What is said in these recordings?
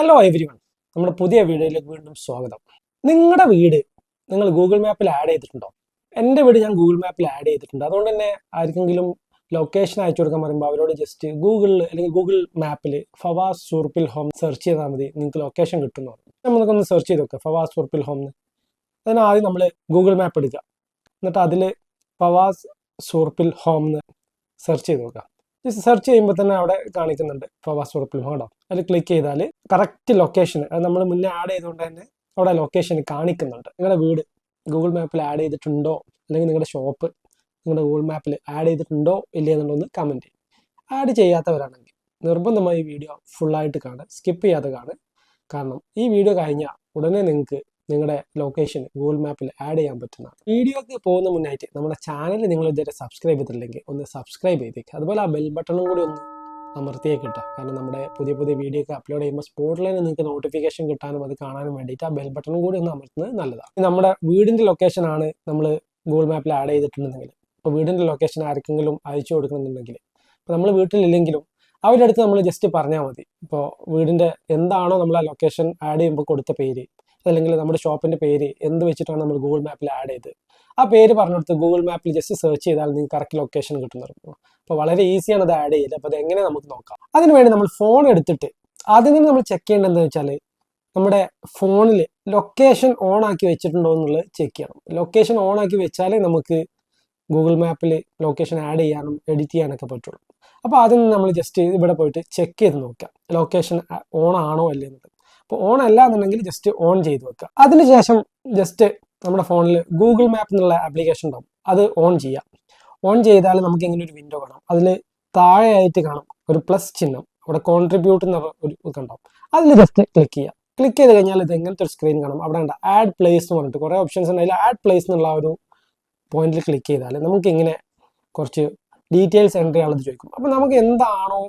Hello every one നമ്മുടെ പുതിയ വീഡിയോയിലേക്ക് വീണ്ടും സ്വാഗതം. നിങ്ങളുടെ വീട് നിങ്ങൾ ഗൂഗിൾ മാപ്പിൽ ആഡ് ചെയ്തിട്ടുണ്ടോ? എന്റെ വീട് ഞാൻ ഗൂഗിൾ മാപ്പിൽ ആഡ് ചെയ്തിട്ടുണ്ട്. അതുകൊണ്ട് തന്നെ ആർക്കെങ്കിലും ലൊക്കേഷൻ അയച്ചു കൊടുക്കാൻ പറയുമ്പോൾ അവരോട് ജസ്റ്റ് ഗൂഗിളിൽ അല്ലെങ്കിൽ ഗൂഗിൾ മാപ്പിൽ ഫവാസ് സൂർപ്പിൽ ഹോം സെർച്ച് ചെയ്താൽ മതി. നിങ്ങൾക്ക് ലൊക്കേഷൻ കിട്ടുന്നു. നമുക്കൊന്ന് സെർച്ച് ചെയ്ത് നോക്കാം. ഫവാസ് സൂർപ്പിൽ ഹോം അതിന് ആദ്യം നമ്മൾ ഗൂഗിൾ മാപ്പ് എടുക്കുക എന്നിട്ട് അതിൽ ഫവാസ് സൂർപ്പിൽ ഹോം സെർച്ച് ചെയ്ത് നോക്കുക ജസ്റ്റ് സെർച്ച് ചെയ്യുമ്പോൾ തന്നെ അവിടെ കാണിക്കുന്നുണ്ട്. പാസ്പോർട്ട് ഹോം കേട്ടോ അതിൽ ക്ലിക്ക് ചെയ്താൽ കറക്റ്റ് ലൊക്കേഷൻ അത് നമ്മൾ മുന്നേ ആഡ് ചെയ്തുകൊണ്ട് തന്നെ അവിടെ ലൊക്കേഷൻ കാണിക്കുന്നുണ്ട്. നിങ്ങളുടെ വീട് ഗൂഗിൾ മാപ്പിൽ ആഡ് ചെയ്തിട്ടുണ്ടോ? അല്ലെങ്കിൽ നിങ്ങളുടെ ഷോപ്പ് നിങ്ങളുടെ ഗൂഗിൾ മാപ്പിൽ ആഡ് ചെയ്തിട്ടുണ്ടോ? ഇല്ലേ എന്നുള്ളൊന്ന് കമന്റ് ചെയ്യും. ആഡ് ചെയ്യാത്തവരാണെങ്കിൽ നിർബന്ധമായി വീഡിയോ ഫുള്ളായിട്ട് കാണുക. സ്കിപ്പ് ചെയ്യാതെ കാണുക. കാരണം ഈ വീഡിയോ കഴിഞ്ഞാൽ ഉടനെ നിങ്ങൾക്ക് നിങ്ങളുടെ ലൊക്കേഷൻ ഗൂഗിൾ മാപ്പിൽ ആഡ് ചെയ്യാൻ പറ്റുന്നതാണ് വീഡിയോക്ക് പോകുന്ന മുന്നായിട്ട് നമ്മുടെ ചാനൽ നിങ്ങൾ ഇതുവരെ സബ്സ്ക്രൈബ് ചെയ്തിട്ടില്ലെങ്കിൽ ഒന്ന് സബ്സ്ക്രൈബ് ചെയ്തേക്കുക അതുപോലെ ആ ബെൽ ബട്ടണും കൂടി ഒന്ന് അമർത്തിയേക്ക് കിട്ടുക കാരണം നമ്മുടെ പുതിയ പുതിയ വീഡിയോ ഒക്കെ അപ്ലോഡ് ചെയ്യുമ്പോൾ സ്പോട്ടിൽ തന്നെ നിങ്ങൾക്ക് നോട്ടിഫിക്കേഷൻ കിട്ടാനും അത് കാണാനും വേണ്ടിയിട്ട് ആ ബെൽ ബട്ടണും കൂടി ഒന്ന് അമർത്തുന്നത് നല്ലതാണ്. നമ്മുടെ വീടിന്റെ ലൊക്കേഷനാണ് നമ്മൾ ഗൂഗിൾ മാപ്പിൽ ആഡ് ചെയ്തിട്ടുണ്ടെങ്കിൽ. ഇപ്പോൾ വീടിന്റെ ലൊക്കേഷൻ ആർക്കെങ്കിലും അയച്ചു കൊടുക്കണമെന്നുണ്ടെങ്കിൽ. ഇപ്പോൾ നമ്മൾ വീട്ടിലില്ലെങ്കിലും അവരുടെ അടുത്ത് നമ്മൾ ജസ്റ്റ് പറഞ്ഞാൽ മതി. ഇപ്പോൾ വീടിന്റെ എന്താണോ നമ്മൾ ആ ലൊക്കേഷൻ ആഡ് ചെയ്യുമ്പോൾ കൊടുത്ത പേര്. അല്ലെങ്കിൽ നമ്മുടെ ഷോപ്പിന്റെ പേര് എന്ത് വെച്ചിട്ടാണ് നമ്മൾ ഗൂഗിൾ മാപ്പിൽ ആഡ് ചെയ്ത് ആ പേര് പറഞ്ഞെടുത്ത് ഗൂഗിൾ മാപ്പിൽ ജസ്റ്റ് സെർച്ച് ചെയ്താൽ നിങ്ങൾക്ക് കറക്റ്റ് ലൊക്കേഷൻ കിട്ടുന്നതായിരിക്കും അപ്പോൾ വളരെ ഈസിയാണ് അത് ആഡ് ചെയ്ത് അപ്പോൾ അത് എങ്ങനെ നമുക്ക് നോക്കാം? അതിനുവേണ്ടി നമ്മൾ ഫോൺ എടുത്തിട്ട് ആദ്യം തന്നെ നമ്മൾ ചെക്ക് ചെയ്യേണ്ടത് എന്താ വെച്ചാൽ നമ്മുടെ ഫോണിൽ ലൊക്കേഷൻ ഓൺ ആക്കി വെച്ചിട്ടുണ്ടോ എന്നുള്ളത് ചെക്ക് ചെയ്യണം. ലൊക്കേഷൻ ഓൺ ആക്കി വെച്ചാലേ നമുക്ക് ഗൂഗിൾ മാപ്പിൽ ലൊക്കേഷൻ ആഡ് ചെയ്യാനും എഡിറ്റ് ചെയ്യാനൊക്കെ പറ്റുള്ളൂ. അപ്പോൾ ആദ്യം നമ്മൾ ജസ്റ്റ് ഇവിടെ പോയിട്ട് ചെക്ക് ചെയ്ത് നോക്കാം. ലൊക്കേഷൻ ഓൺ ആണോ അല്ലേ എന്നുള്ളത്. അപ്പോൾ ഓൺ അല്ല എന്നുണ്ടെങ്കിൽ ജസ്റ്റ് ഓൺ ചെയ്ത് വെക്കുക അതിനുശേഷം ജസ്റ്റ് നമ്മുടെ ഫോണിൽ ഗൂഗിൾ മാപ്പ് എന്നുള്ള ആപ്ലിക്കേഷൻ ഉണ്ടാവും. അത് ഓൺ ചെയ്യുക ഓൺ ചെയ്താൽ നമുക്ക് ഇങ്ങനെ ഒരു വിൻഡോ കാണാം. അതിൽ താഴെയായിട്ട് കാണാം ഒരു പ്ലസ് ചിഹ്നം. അവിടെ കോൺട്രിബ്യൂട്ട് എന്ന ഒരു ഇതുണ്ടാവും അതിൽ ജസ്റ്റ് ക്ലിക്ക് ചെയ്യുക ക്ലിക്ക് ചെയ്ത് കഴിഞ്ഞാൽ ഇത് എങ്ങനത്തെ ഒരു സ്ക്രീൻ കാണും. അവിടെ ഉണ്ട് ആഡ് പ്ലേസ് എന്ന് പറഞ്ഞിട്ട് കുറേ ഓപ്ഷൻസ് ഉണ്ട്. അതിൽ ആഡ് പ്ലേസ് എന്നുള്ള ഒരു പോയിന്റിൽ ക്ലിക്ക് ചെയ്താൽ നമുക്ക് ഇങ്ങനെ കുറച്ച് ഡീറ്റെയിൽസ് എന്റർ ചെയ്യാനുള്ളത് ചോദിക്കും. അപ്പോൾ നമുക്ക് എന്താണോ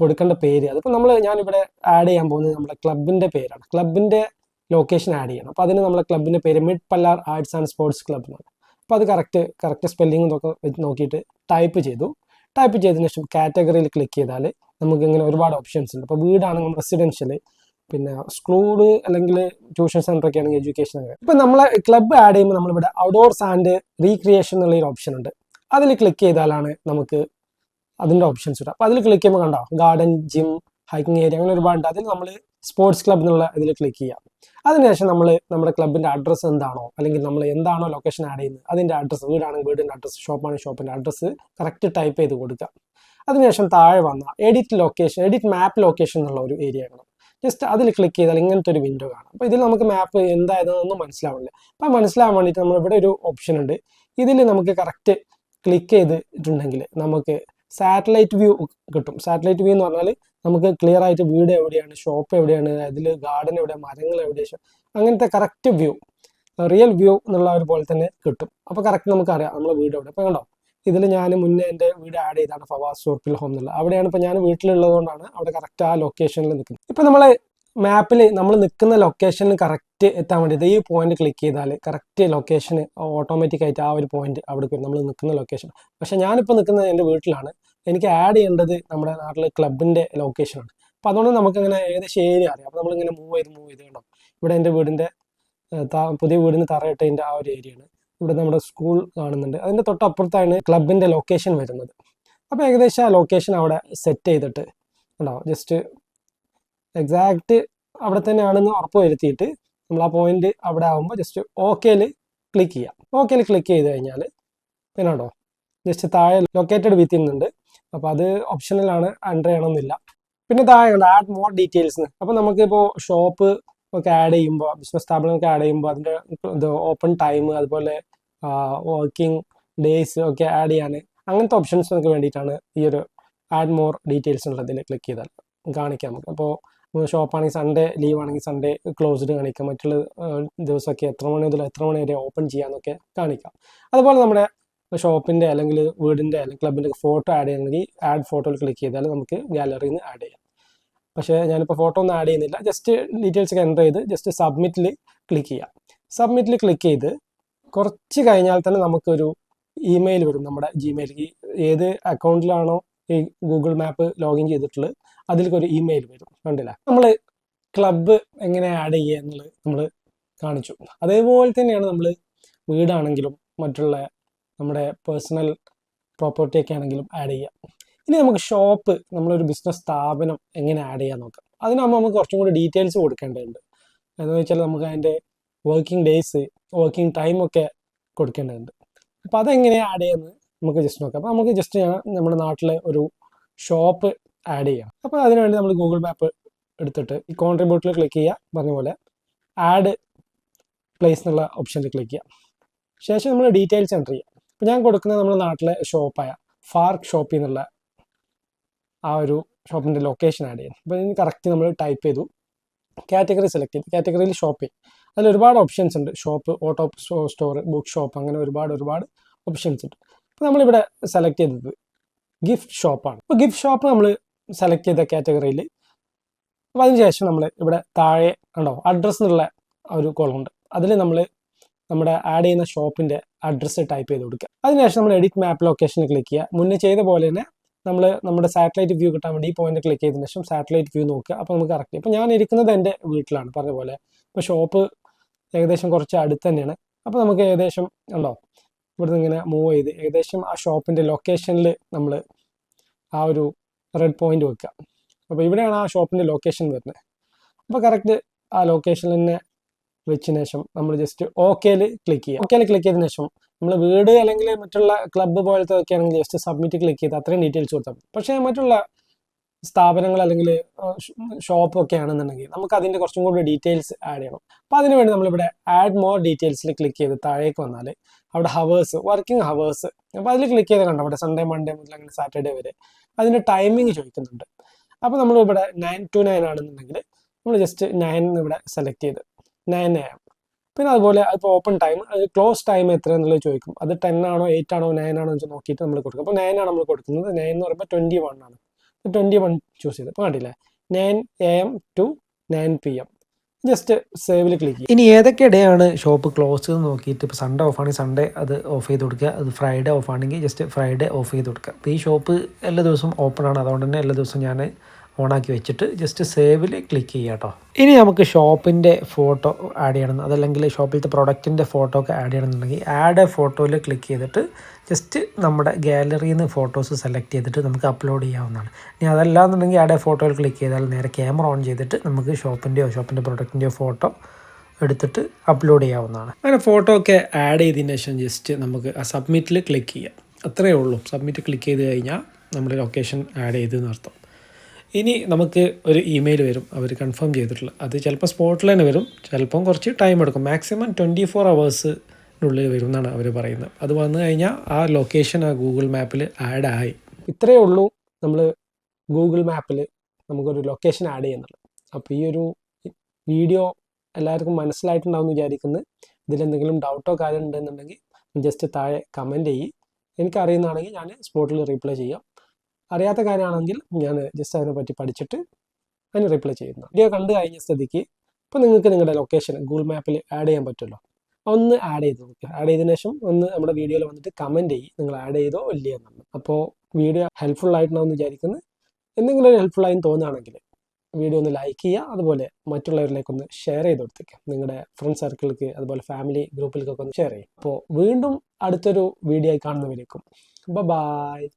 കൊടുക്കേണ്ട പേര്. അതിപ്പോൾ നമ്മൾ ഞാനിവിടെ ആഡ് ചെയ്യാൻ പോകുന്നത് നമ്മുടെ ക്ലബിന്റെ പേരാണ്. ക്ലബിന്റെ ലൊക്കേഷൻ ആഡ് ചെയ്യണം. അപ്പോൾ അതിന് നമ്മുടെ ക്ലബിന്റെ പേര് mid Pallar arts and sports club എന്നാണ് അപ്പോൾ അത് കറക്റ്റ് കറക്റ്റ് സ്പെല്ലിംഗ് ഒക്കെ നോക്കിയിട്ട് ടൈപ്പ് ചെയ്തു. ടൈപ്പ് ചെയ്തതിന് ശേഷം കാറ്റഗറിയിൽ ക്ലിക്ക് ചെയ്താൽ നമുക്ക് ഇങ്ങനെ ഒരുപാട് ഓപ്ഷൻസ് ഉണ്ട്. അപ്പോൾ വീടാണെങ്കിൽ റെസിഡൻഷ്യൽ പിന്നെ സ്കൂൾ അല്ലെങ്കിൽ ട്യൂഷൻ സെന്റർ ഒക്കെ ആണെങ്കിൽ എഡ്യൂക്കേഷൻ ഒക്കെ. ഇപ്പം നമ്മളെ ക്ലബ്ബ് ആഡ് ചെയ്യുമ്പോൾ നമ്മളിവിടെ ഔട്ട്ഡോർസ് ആൻഡ് റീക്രിയേഷൻ എന്നുള്ള ഒരു ഓപ്ഷൻ ഉണ്ട്. അതിൽ ക്ലിക്ക് ചെയ്താലാണ് നമുക്ക് അതിന്റെ ഓപ്ഷൻസ് വരും അപ്പോൾ അതിൽ ക്ലിക്ക് ചെയ്യുമ്പോൾ കണ്ടോ? ഗാർഡൻ ജിം ഹൈക്കിംഗ് ഏരിയ അങ്ങനെ ഒരുപാടുണ്ട്. അതിൽ നമ്മൾ സ്പോർട്സ് ക്ലബ് എന്നുള്ള ഇതിൽ ക്ലിക്ക് ചെയ്യാം. അതിനുശേഷം നമ്മൾ നമ്മുടെ ക്ലബിന്റെ അഡ്രസ്സ് എന്താണോ? അല്ലെങ്കിൽ നമ്മൾ എന്താണോ ലൊക്കേഷൻ ആഡ് ചെയ്യുന്നത്? അതിന്റെ അഡ്രസ്സ് വീടാണെങ്കിൽ വീടിന്റെ അഡ്രസ്സ് ഷോപ്പാണെങ്കിൽ ഷോപ്പിന്റെ അഡ്രസ്സ് കറക്റ്റ് ടൈപ്പ് ചെയ്ത് കൊടുക്കുക. അതിനുശേഷം താഴെ വന്ന edit location edit map location എന്നുള്ള ഒരു ഏരിയ ആണ് ജസ്റ്റ് അതിൽ ക്ലിക്ക് ചെയ്താൽ ഇങ്ങനത്തെ ഒരു വിൻഡോ കാണാം. അപ്പോൾ ഇതിൽ നമുക്ക് മാപ്പ് എന്തായതെന്നൊന്നും മനസ്സിലാവില്ല അപ്പോൾ മനസ്സിലാവാൻ വേണ്ടിയിട്ട് നമ്മൾ ഇവിടെ ഒരു ഓപ്ഷൻ ഉണ്ട്. ഇതിൽ നമുക്ക് കറക്റ്റ് ക്ലിക്ക് ചെയ്തിട്ടുണ്ടെങ്കിൽ നമുക്ക് സാറ്റലൈറ്റ് വ്യൂ കിട്ടും. സാറ്റലൈറ്റ് വ്യൂ എന്ന് പറഞ്ഞാൽ നമുക്ക് ക്ലിയർ ആയിട്ട് വീട് എവിടെയാണ് ഷോപ്പ് എവിടെയാണ് അതിൽ ഗാർഡൻ എവിടെയാണ് മരങ്ങൾ എവിടെയാണ് അങ്ങനത്തെ കറക്റ്റ് വ്യൂ റിയൽ വ്യൂ എന്നുള്ള ഒരു പോലെ തന്നെ കിട്ടും. അപ്പോൾ കറക്റ്റ് നമുക്ക് അറിയാം നമ്മളെ വീട് എവിടെ. അപ്പോൾ കണ്ടോ ഇതിൽ ഞാൻ മുന്നേ എന്റെ വീട് ആഡ് ചെയ്താണ് ഫവാസ് സോർപ്പിൽ ഹോം എന്നുള്ളത് അവിടെയാണ് ഇപ്പോൾ ഞാൻ വീട്ടിലുള്ളതുകൊണ്ടാണ് അവിടെ കറക്റ്റ് ആ ലൊക്കേഷനിൽ നിൽക്കുന്നത് ഇപ്പോൾ നമ്മൾ മാപ്പിൽ നമ്മൾ നിൽക്കുന്ന ലൊക്കേഷനിൽ കറക്റ്റ് എത്താൻ വേണ്ടിയിട്ട് ഈ പോയിന്റ് ക്ലിക്ക് ചെയ്താൽ കറക്റ്റ് ലൊക്കേഷൻ ഓട്ടോമാറ്റിക് ആയിട്ട് ആ ഒരു പോയിന്റ് അവിടെ നമ്മൾ നിൽക്കുന്ന ലൊക്കേഷൻ പക്ഷെ ഞാനിപ്പോൾ നിൽക്കുന്നത് എന്റെ വീട്ടിലാണ്. എനിക്ക് ആഡ് ചെയ്യേണ്ടത് നമ്മുടെ നാട്ടിൽ ക്ലബിന്റെ ലൊക്കേഷനാണ് അപ്പോൾ അതുകൊണ്ട് നമുക്കിങ്ങനെ ഏകദേശം ഏരിയ അറിയാം. അപ്പോൾ നമ്മളിങ്ങനെ മൂവ് ചെയ്ത് മൂവ് ചെയ്ത് കണ്ടോ? ഇവിടെ എന്റെ വീടിന്റെ പുതിയ വീടിന് തറയിട്ടതിന്റെ ആ ഒരു ഏരിയയാണ് ഇവിടെ നമ്മുടെ സ്കൂൾ കാണുന്നുണ്ട്. അതിന്റെ തൊട്ടപ്പുറത്താണ് ക്ലബിന്റെ ലൊക്കേഷൻ വരുന്നത്. അപ്പോൾ ഏകദേശം ആ ലൊക്കേഷൻ അവിടെ സെറ്റ് ചെയ്തിട്ട് ഉണ്ടാവും ജസ്റ്റ് എക്സാക്റ്റ് അവിടെ തന്നെയാണെന്ന് ഉറപ്പ് വരുത്തിയിട്ട് നമ്മൾ ആ പോയിന്റ് അവിടെ ആകുമ്പോൾ ജസ്റ്റ് ഓക്കേയിൽ ക്ലിക്ക് ചെയ്യാം. ഓക്കേയിൽ ക്ലിക്ക് ചെയ്ത് കഴിഞ്ഞാൽ പിന്നെ ഉണ്ടോ? ജസ്റ്റ് താഴെ ലൊക്കേറ്റഡ് വിത്തിൻ ഉണ്ട്. അപ്പോൾ അത് ഓപ്ഷനിലാണ് എന്റർ ചെയ്യണമെന്നില്ല പിന്നെ താഴെ ഉണ്ട് ആഡ് മോർ ഡീറ്റെയിൽസ് അപ്പോൾ നമുക്കിപ്പോൾ ഷോപ്പ് ഒക്കെ ആഡ് ചെയ്യുമ്പോൾ ബിസിനസ് സ്ഥാപനമൊക്കെ ആഡ് ചെയ്യുമ്പോൾ അതിന്റെ ഇത് ഓപ്പൺ ടൈം അതുപോലെ വർക്കിംഗ് ഡേയ്സ് ഒക്കെ ആഡ് ചെയ്യാൻ അങ്ങനത്തെ ഓപ്ഷൻസ് നമുക്ക് വേണ്ടിയിട്ടാണ് ഈ ഒരു ആഡ് മോർ ഡീറ്റെയിൽസ് ഉള്ളതിൽ ക്ലിക്ക് ചെയ്താൽ കാണിക്കാം നമുക്ക്. അപ്പോൾ ഷോപ്പാണെങ്കിൽ സൺഡേ ലീവ് ആണെങ്കിൽ സൺഡേ ക്ലോസ്ഡ് കാണിക്കാം. മറ്റുള്ള ദിവസമൊക്കെ എത്ര മണി മുതൽ എത്ര മണി വരെ ഓപ്പൺ ചെയ്യാമെന്നൊക്കെ കാണിക്കാം. അതുപോലെ നമ്മുടെ ഷോപ്പിന്റെ അല്ലെങ്കിൽ വീടിന്റെ അല്ലെങ്കിൽ ക്ലബിന്റെ ഫോട്ടോ ആഡ് ചെയ്യണമെങ്കിൽ ആഡ് ഫോട്ടോയിൽ ക്ലിക്ക് ചെയ്താൽ നമുക്ക് ഗാലറിയിൽ നിന്ന് ആഡ് ചെയ്യാം. പക്ഷേ ഞാനിപ്പോൾ ഫോട്ടോ ഒന്നും ആഡ് ചെയ്യുന്നില്ല. ജസ്റ്റ് ഡീറ്റെയിൽസ് ഒക്കെ എന്റർ ചെയ്ത് ജസ്റ്റ് സബ്മിറ്റിൽ ക്ലിക്ക് ചെയ്യാം. സബ്മിറ്റിൽ ക്ലിക്ക് ചെയ്ത് കുറച്ച് കഴിഞ്ഞാൽ തന്നെ നമുക്കൊരു ഇമെയിൽ വരും നമ്മുടെ ജിമെയിലേക്ക് ഏത് അക്കൗണ്ടിലാണോ ഈ ഗൂഗിൾ മാപ്പ് ലോഗിൻ ചെയ്തിട്ടുള്ളത്. അതിലേക്ക് ഒരു ഇമെയിൽ വരും. കണ്ടില്ല? നമ്മൾ ക്ലബ് എങ്ങനെ ആഡ് ചെയ്യുക എന്നുള്ളത് നമ്മൾ കാണിച്ചു. അതേപോലെ തന്നെയാണ് നമ്മൾ വീടാണെങ്കിലും മറ്റുള്ള നമ്മുടെ പേഴ്സണൽ പ്രോപ്പർട്ടി ഒക്കെ ആണെങ്കിലും ആഡ് ചെയ്യുക. ഇനി നമുക്ക് ഷോപ്പ് നമ്മളൊരു ബിസിനസ് സ്ഥാപനം എങ്ങനെ ആഡ് ചെയ്യാൻ നോക്കാം. അതിനാകുമ്പോൾ നമുക്ക് കുറച്ചും കൂടി ഡീറ്റെയിൽസ് കൊടുക്കേണ്ടതുണ്ട്. എന്ന് വെച്ചാൽ നമുക്ക് അതിന്റെ വർക്കിംഗ് ഡേയ്സ് വർക്കിംഗ് ടൈമൊക്കെ കൊടുക്കേണ്ടതുണ്ട്. അപ്പോൾ അതെങ്ങനെയാണ് ആഡ് ചെയ്യുന്നത്? നമുക്ക് ജസ്റ്റ് നോക്കാം. അപ്പോൾ നമുക്ക് ജസ്റ്റ് നമ്മുടെ നാട്ടിലെ ഒരു ഷോപ്പ് ആഡ് ചെയ്യാം. അപ്പോൾ അതിനുവേണ്ടി നമ്മൾ ഗൂഗിൾ മാപ്പ് എടുത്തിട്ട് ഈ കോൺട്രിബ്യൂട്ടിൽ ക്ലിക്ക് ചെയ്യുക. പറഞ്ഞ പോലെ ആഡ് പ്ലേസ് എന്നുള്ള ഓപ്ഷനിൽ ക്ലിക്ക് ചെയ്യാം ശേഷം നമ്മൾ ഡീറ്റെയിൽസ് എന്റർ ചെയ്യാം. അപ്പോൾ ഞാൻ കൊടുക്കുന്നത് നമ്മുടെ നാട്ടിലെ ഷോപ്പായ ഫാർക്ക് ഷോപ്പിൽ എന്നുള്ള ആ ഒരു ഷോപ്പിന്റെ ലൊക്കേഷൻ ആഡ് ചെയ്യണം അപ്പോൾ ഇതിന് കറക്റ്റ് നമ്മൾ ടൈപ്പ് ചെയ്തു. കാറ്റഗറി സെലക്ട് ചെയ്തു. കാറ്റഗറിയിൽ ഷോപ്പിംഗ് അതിൽ ഒരുപാട് ഓപ്ഷൻസ് ഉണ്ട്. Shop auto store book shop അങ്ങനെ ഒരുപാട് ഒരുപാട് ഓപ്ഷൻസ് ഉണ്ട്. നമ്മളിവിടെ സെലക്ട് ചെയ്തത് ഗിഫ്റ്റ് ഷോപ്പാണ് അപ്പോൾ ഗിഫ്റ്റ് ഷോപ്പ് നമ്മൾ സെലക്ട് ചെയ്ത കാറ്റഗറിയിൽ അപ്പോൾ അതിനുശേഷം നമ്മൾ ഇവിടെ താഴെ ഉണ്ടോ അഡ്രസ്സ് എന്നുള്ള ഒരു കോളം ഉണ്ട്. അതിൽ നമ്മൾ നമ്മുടെ ആഡ് ചെയ്യുന്ന ഷോപ്പിന്റെ അഡ്രസ്സ് ടൈപ്പ് ചെയ്ത് കൊടുക്കുക. അതിനുശേഷം നമ്മൾ എഡിറ്റ് മാപ്പ് ലൊക്കേഷനിൽ ക്ലിക്ക് ചെയ്യുക. മുന്നേ ചെയ്ത പോലെ തന്നെ നമ്മൾ നമ്മുടെ സാറ്റലൈറ്റ് വ്യൂ കിട്ടാൻ വേണ്ടി ഈ പോയിന്റ് ക്ലിക്ക് ചെയ്തതിന് ശേഷം സാറ്റലൈറ്റ് വ്യൂ നോക്കുക. അപ്പോൾ നമുക്ക് കറക്റ്റ് ഇപ്പോൾ ഞാൻ ഇരിക്കുന്നത് എന്റെ വീട്ടിലാണ് പറഞ്ഞ പോലെ. ഇപ്പോൾ ഷോപ്പ് ഏകദേശം കുറച്ച് അടുത്ത് തന്നെയാണ്. അപ്പോൾ നമുക്ക് ഏകദേശം ഉണ്ടോ ഇവിടുന്ന് ഇങ്ങനെ മൂവ് ചെയ്ത്. ഏകദേശം ആ ഷോപ്പിന്റെ ലൊക്കേഷനിൽ നമ്മൾ ആ ഒരു റെഡ് പോയിന്റ് വെക്കുക അപ്പോൾ ഇവിടെയാണ് ആ ഷോപ്പിന്റെ ലൊക്കേഷൻ വരുന്നത് അപ്പോൾ കറക്റ്റ് ആ ലൊക്കേഷനിൽ തന്നെ വെച്ചതിന് ശേഷം നമ്മൾ ജസ്റ്റ് ഓക്കെയിൽ ക്ലിക്ക് ചെയ്യുക ഓക്കെയിൽ ക്ലിക്ക് ചെയ്തതിന് ശേഷം നമ്മൾ വീട് അല്ലെങ്കിൽ മറ്റുള്ള ക്ലബ്ബ് പോലത്തെ ഒക്കെ ആണെങ്കിൽ ജസ്റ്റ് സബ്മിറ്റ് ക്ലിക്ക് ചെയ്ത് അത്രയും ഡീറ്റെയിൽസ് കൊടുത്താൽ പക്ഷേ മറ്റുള്ള സ്ഥാപനങ്ങൾ അല്ലെങ്കിൽ ഷോപ്പ് ഒക്കെ ആണെന്നുണ്ടെങ്കിൽ നമുക്ക് അതിന്റെ കുറച്ചും കൂടി ഡീറ്റെയിൽസ് ആഡ് ചെയ്യണം. അപ്പോൾ അതിനുവേണ്ടി നമ്മളിവിടെ ആഡ് മോർ ഡീറ്റെയിൽസിൽ ക്ലിക്ക് ചെയ്ത് താഴേക്ക് വന്നാൽ അവിടെ ഹവേഴ്സ് വർക്കിംഗ് ഹവേഴ്സ് അപ്പോൾ അതിൽ ക്ലിക്ക് ചെയ്ത് കണ്ടോ? അവിടെ സൺഡേ മൺഡേ മുതൽ അങ്ങനെ സാറ്റർഡേ വരെ അതിന്റെ ടൈമിംഗ് ചോദിക്കുന്നുണ്ട്. അപ്പോൾ നമ്മൾ ഇവിടെ നയൻ ടു നയൻ ആണെന്നുണ്ടെങ്കിൽ നമ്മൾ ജസ്റ്റ് നയൻ ഇവിടെ സെലക്ട് ചെയ്ത് നയൻ എ എം പിന്നെ അതുപോലെ ഇപ്പോൾ ഓപ്പൺ ടൈം അത് ക്ലോസ് ടൈം എത്ര എന്നുള്ളത് ചോദിക്കും. അത് ടെൻ ആണോ എയ്റ്റ് ആണോ നയൻ ആണോ എന്ന് നോക്കിയിട്ട് നമ്മൾ കൊടുക്കും. അപ്പോൾ നയൻ ആണ് നമ്മൾ കൊടുക്കുന്നത്. നയൻ എന്ന് പറയുമ്പോൾ ട്വന്റി വൺ ആണ്. ട്വന്റി വൺ ചൂസ് ചെയ്ത് കണ്ടില്ലേ? Nine A M two nine P M just സേവിൽ click ഇനി ഏതൊക്കെ ഇടയാണ് ഷോപ്പ് ക്ലോസ് എന്ന് നോക്കിയിട്ട് ഇപ്പോൾ സൺഡേ ഓഫ് ആണെങ്കിൽ സൺഡേ അത് ഓഫ് ചെയ്ത് കൊടുക്കുക. അത് ഫ്രൈഡേ ഓഫ് ആണെങ്കിൽ ജസ്റ്റ് ഫ്രൈഡേ ഓഫ് ചെയ്ത് കൊടുക്കുക. അപ്പോൾ ഈ ഷോപ്പ് എല്ലാ ദിവസവും ഓപ്പൺ ആണ്. അതുകൊണ്ട് തന്നെ എല്ലാ ദിവസവും ഞാൻ ഓണാക്കി വെച്ചിട്ട് ജസ്റ്റ് സേവിൽ ക്ലിക്ക് ചെയ്യുക കേട്ടോ ഇനി നമുക്ക് ഷോപ്പിന്റെ ഫോട്ടോ ആഡ് ചെയ്യണം. അതല്ലെങ്കിൽ ഷോപ്പിലത്തെ പ്രൊഡക്റ്റിന്റെ ഫോട്ടോ ഒക്കെ ആഡ് ചെയ്യണമെന്നുണ്ടെങ്കിൽ ആഡ് എ ഫോട്ടോയിൽ ക്ലിക്ക് ചെയ്തിട്ട് ജസ്റ്റ് നമ്മുടെ ഗാലറിയിൽ നിന്ന് ഫോട്ടോസ് സെലക്ട് ചെയ്തിട്ട് നമുക്ക് അപ്ലോഡ് ചെയ്യാവുന്നതാണ്. ഇനി അതല്ലാന്നുണ്ടെങ്കിൽ ആഡ് എ ഫോട്ടോയിൽ ക്ലിക്ക് ചെയ്താൽ നേരെ ക്യാമറ ഓൺ ചെയ്തിട്ട് നമുക്ക് ഷോപ്പിന്റെയോ ഷോപ്പിന്റെ പ്രൊഡക്റ്റിന്റെയോ ഫോട്ടോ എടുത്തിട്ട് അപ്ലോഡ് ചെയ്യാവുന്നതാണ്. അങ്ങനെ ഫോട്ടോ ഒക്കെ ആഡ് ചെയ്തതിന് ശേഷം ജസ്റ്റ് നമുക്ക് ആ സബ്മിറ്റിൽ ക്ലിക്ക് ചെയ്യാം. അത്രയേ ഉള്ളൂ. സബ്മിറ്റ് ക്ലിക്ക് ചെയ്ത് കഴിഞ്ഞാൽ നമ്മുടെ ലൊക്കേഷൻ ആഡ് ചെയ്ത് അർത്ഥം ഇനി നമുക്ക് ഒരു ഇമെയിൽ വരും. അവർ കൺഫേം ചെയ്തിട്ടുള്ള. അത് ചിലപ്പോൾ സ്പോട്ടിൽ തന്നെ വരും. ചിലപ്പം കുറച്ച് ടൈം എടുക്കും. മാക്സിമം ട്വന്റി ഫോർ അവേഴ്സിനുള്ളിൽ വരും എന്നാണ് അവർ പറയുന്നത്. അത് വന്നു കഴിഞ്ഞാൽ ആ ലൊക്കേഷൻ ആ ഗൂഗിൾ മാപ്പിൽ ആഡ് ആയി. ഇത്രയേ ഉള്ളൂ നമ്മൾ ഗൂഗിൾ മാപ്പിൽ നമുക്കൊരു ലൊക്കേഷൻ ആഡ് ചെയ്യുന്നുള്ളൂ അപ്പോൾ ഈ ഒരു വീഡിയോ എല്ലാവർക്കും മനസ്സിലായിട്ടുണ്ടാവും എന്ന് വിചാരിക്കുന്നു. ഇതിലെന്തെങ്കിലും ഡൗട്ടോ കാര്യം ഉണ്ടെന്നുണ്ടെങ്കിൽ ജസ്റ്റ് താഴെ കമന്റ് ചെയ്യും. എനിക്കറിയുന്നതാണെങ്കിൽ ഞാൻ സ്പോട്ടിൽ റീപ്ലൈ ചെയ്യാം. അറിയാത്ത കാര്യമാണെങ്കിൽ ഞാൻ ജസ്റ്റ് അതിനെപ്പറ്റി പഠിച്ചിട്ട് അതിന് റിപ്ലൈ ചെയ്യുന്നു. വീഡിയോ കണ്ടു കഴിഞ്ഞ സ്ഥിതിക്ക് ഇപ്പോൾ നിങ്ങൾക്ക് നിങ്ങളുടെ ലൊക്കേഷൻ ഗൂഗിൾ മാപ്പിൽ ആഡ് ചെയ്യാൻ പറ്റുമല്ലോ. ഒന്ന് ആഡ് ചെയ്ത് നോക്കുക. ആഡ് ചെയ്തതിനു ശേഷം ഒന്ന് നമ്മുടെ വീഡിയോയിൽ വന്നിട്ട് കമന്റ് ചെയ്യും. നിങ്ങൾ ആഡ് ചെയ്തോ ഇല്ലയോ എന്നുള്ളത്. അപ്പോൾ വീഡിയോ ഹെൽപ്ഫുൾ ആയിട്ടുണ്ടാവും എന്തെങ്കിലും ഒരു ഹെൽപ്ഫുൾ ആയി തോന്നുകയാണെങ്കിൽ വീഡിയോ ഒന്ന് ലൈക്ക് ചെയ്യുക. അതുപോലെ മറ്റുള്ളവരിലേക്ക് ഒന്ന് ഷെയർ ചെയ്ത് കൊടുത്തേക്കാം. നിങ്ങളുടെ ഫ്രണ്ട് സർക്കിൾക്ക് അതുപോലെ ഫാമിലി ഗ്രൂപ്പിലേക്കൊക്കെ ഒന്ന് ഷെയർ ചെയ്യും. അപ്പോൾ വീണ്ടും അടുത്തൊരു വീഡിയോ ആയി കാണുന്നവരേക്കും. ബൈ